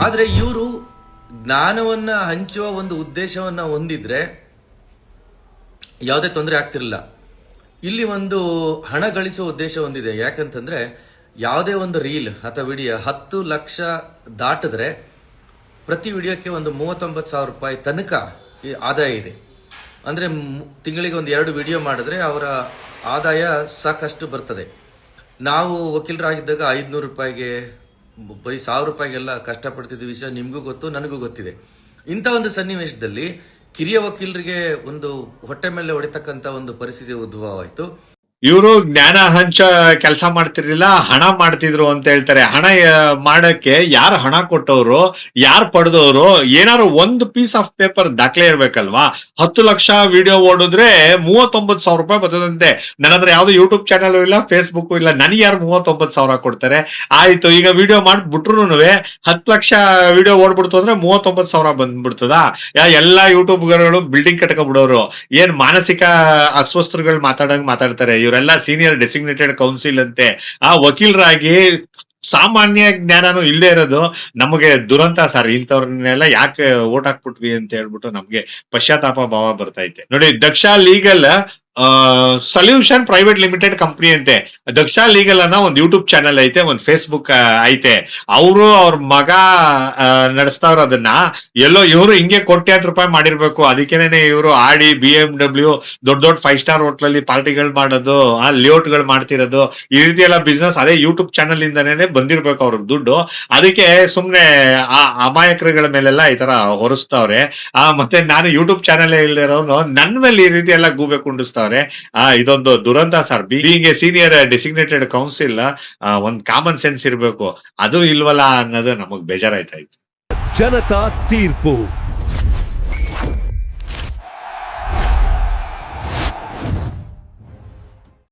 ಆದ್ರೆ ಇವರು ಜ್ಞಾನವನ್ನ ಹಂಚುವ ಒಂದು ಉದ್ದೇಶವನ್ನ ಹೊಂದಿದ್ರೆ ಯಾವುದೇ ತೊಂದರೆ ಆಗ್ತಿರಲಿಲ್ಲ. ಇಲ್ಲಿ ಒಂದು ಹಣ ಗಳಿಸುವ ಉದ್ದೇಶ ಹೊಂದಿದೆ ಯಾಕಂತಂದ್ರೆ ಯಾವುದೇ ಒಂದು ರೀಲ್ ಅಥವಾ ವಿಡಿಯೋ ಹತ್ತು ಲಕ್ಷ ದಾಟಿದ್ರೆ ಪ್ರತಿ ವಿಡಿಯೋಕ್ಕೆ ಒಂದು ಮೂವತ್ತೊಂಬತ್ತು ಸಾವಿರ ರೂಪಾಯಿ ತನಕ ಆದಾಯ ಇದೆ. ಅಂದ್ರೆ ತಿಂಗಳಿಗೆ ಒಂದು ಎರಡು ವಿಡಿಯೋ ಮಾಡಿದ್ರೆ ಅವರ ಆದಾಯ ಸಾಕಷ್ಟು ಬರ್ತದೆ. ನಾವು ವಕೀಲರಾಗಿದ್ದಾಗ ಐದುನೂರು ರೂಪಾಯಿಗೆ ಬರೀ ಸಾವಿರ ರೂಪಾಯಿಗೆಲ್ಲ ಕಷ್ಟಪಡ್ತಿದ್ದ ವಿಷಯ ನಿಮಗೂ ಗೊತ್ತು, ನನಗೂ ಗೊತ್ತಿದೆ. ಇಂಥ ಒಂದು ಸನ್ನಿವೇಶದಲ್ಲಿ ಕಿರಿಯ ವಕೀಲರಿಗೆ ಒಂದು ಹೊಟ್ಟೆ ಮೇಲೆ ಹೊಡಿತಕ್ಕಂಥ ಒಂದು ಪರಿಸ್ಥಿತಿ ಉದ್ಭವ ಆಯಿತು ಇವರು ಜ್ಞಾನ ಹಂಚ ಕೆಲಸ ಮಾಡ್ತಿರ್ಲಿಲ್ಲ, ಹಣ ಮಾಡ್ತಿದ್ರು ಅಂತ ಹೇಳ್ತಾರೆ. ಹಣ ಮಾಡಕ್ಕೆ ಯಾರು ಹಣ ಕೊಟ್ಟವರು, ಯಾರು ಪಡೆದವರು ಏನಾದ್ರು ಒಂದು ಪೀಸ್ ಆಫ್ ಪೇಪರ್ ದಾಖಲೆ ಇರ್ಬೇಕಲ್ವಾ? ಹತ್ತು ಲಕ್ಷ ವಿಡಿಯೋ ಓಡಿದ್ರೆ ಮೂವತ್ತೊಂಬತ್ತು ಸಾವಿರ ರೂಪಾಯಿ ಬರ್ತದಂತೆ. ನನ್ನ ಹತ್ರ ಯಾವ್ದು ಯೂಟ್ಯೂಬ್ ಚಾನಲ್ ಇಲ್ಲ ಫೇಸ್ಬುಕ್ ಇಲ್ಲ, ನನಗೆ ಯಾರು ಮೂವತ್ತೊಂಬತ್ತು ಸಾವಿರ ಕೊಡ್ತಾರೆ? ಆಯ್ತು, ಈಗ ವಿಡಿಯೋ ಮಾಡ್ಬಿಟ್ರು ಹತ್ತು ಲಕ್ಷ ವಿಡಿಯೋ ಓಡ್ಬಿಡ್ತು ಅಂದ್ರೆ ಮೂವತ್ತೊಂಬತ್ತು ಸಾವಿರ ಬಂದ್ಬಿಡ್ತದ? ಯಾ, ಎಲ್ಲಾ ಯೂಟ್ಯೂಬ್ಗಳು ಬಿಲ್ಡಿಂಗ್ ಕಟ್ಕೊಬಿಡೋರು ಏನ್ ಮಾನಸಿಕ ಅಸ್ವಸ್ಥರುಗಳು ಮಾತಾಡಂಗ್ ಮಾತಾಡ್ತಾರೆ ಇವರೆಲ್ಲ ಸೀನಿಯರ್ ಡೆಸಿಗ್ನೇಟೆಡ್ ಕೌನ್ಸಿಲ್ ಅಂತೆ. ಆ ವಕೀಲರಾಗಿ ಸಾಮಾನ್ಯ ಜ್ಞಾನನು ಇಲ್ಲದೆ ಇರೋದು ನಮಗೆ ದುರಂತ ಸರ್. ಇಂಥವ್ರನ್ನೆಲ್ಲ ಯಾಕೆ ಓಟ್ ಹಾಕ್ಬಿಟ್ವಿ ಅಂತ ಹೇಳ್ಬಿಟ್ಟು ನಮ್ಗೆ ಪಶ್ಚಾತ್ತಾಪ ಭಾವ ಬರ್ತೈತೆ ನೋಡಿ Daksha legal solution private limited company ಅಂತೆ. ದಕ್ಷ ಲೀಗಲ್ ಅನ್ನೋ ಒಂದು ಯೂಟ್ಯೂಬ್ ಚಾನೆಲ್ ಐತೆ, ಒಂದು ಫೇಸ್ಬುಕ್ ಐತೆ. ಅವರು ಅವ್ರ ಮಗ ನಡೆಸ್ತಾವ್ರ ಅದನ್ನ. ಎಲ್ಲೋ ಇವರು ಹಿಂಗೆ ಕೋಟ್ಯಾಂತರ ರೂಪಾಯಿ ಮಾಡಿರ್ಬೇಕು. ಅದಕ್ಕೇನೆ ಇವರು ಆಡಿ ಬಿ ಎಂ ಡಬ್ಲ್ಯೂ ದೊಡ್ಡ ದೊಡ್ಡ ಫೈವ್ ಸ್ಟಾರ್ ಹೋಟ್ಲಲ್ಲಿ ಪಾರ್ಟಿಗಳು ಮಾಡೋದು, ಆ, ಲೇಔಟ್ಗಳು ಮಾಡ್ತಿರೋದು. ಈ ರೀತಿ ಎಲ್ಲ ಬಿಸ್ನೆಸ್ ಅದೇ ಯೂಟ್ಯೂಬ್ ಚಾನಲ್ ಇಂದಾನೇ ಬಂದಿರ್ಬೇಕು ಅವ್ರ ದುಡ್ಡು. ಅದಕ್ಕೆ ಸುಮ್ನೆ, ಆ, ಅಮಾಯಕರುಗಳ ಮೇಲೆಲ್ಲ ಈ ತರ ಹೊರಸ್ತಾವ್ರೆ. ಆ, ಮತ್ತೆ ನಾನು ಯೂಟ್ಯೂಬ್ ಚಾನಲ್ ಇಲ್ದಿರೋನು ನನ್ನ ಮೇಲೆ ಈ ರೀತಿ ಎಲ್ಲ ಗೂಬೆ ಕುಂಡಿಸ್ತಾವ್ರೆ. ಆ, ಇದೊಂದು ದುರಂತ sir. Being a senior designated counsel ಒಂದ್ ಕಾಮನ್ ಸೆನ್ಸ್ ಇರ್ಬೇಕು. ಅದು ಇಲ್ವಲ್ಲ ಅನ್ನೋದು ನಮಗ್ ಬೇಜಾರಾಯ್ತಾಯ್ತು ಜನತಾ ತೀರ್ಪು.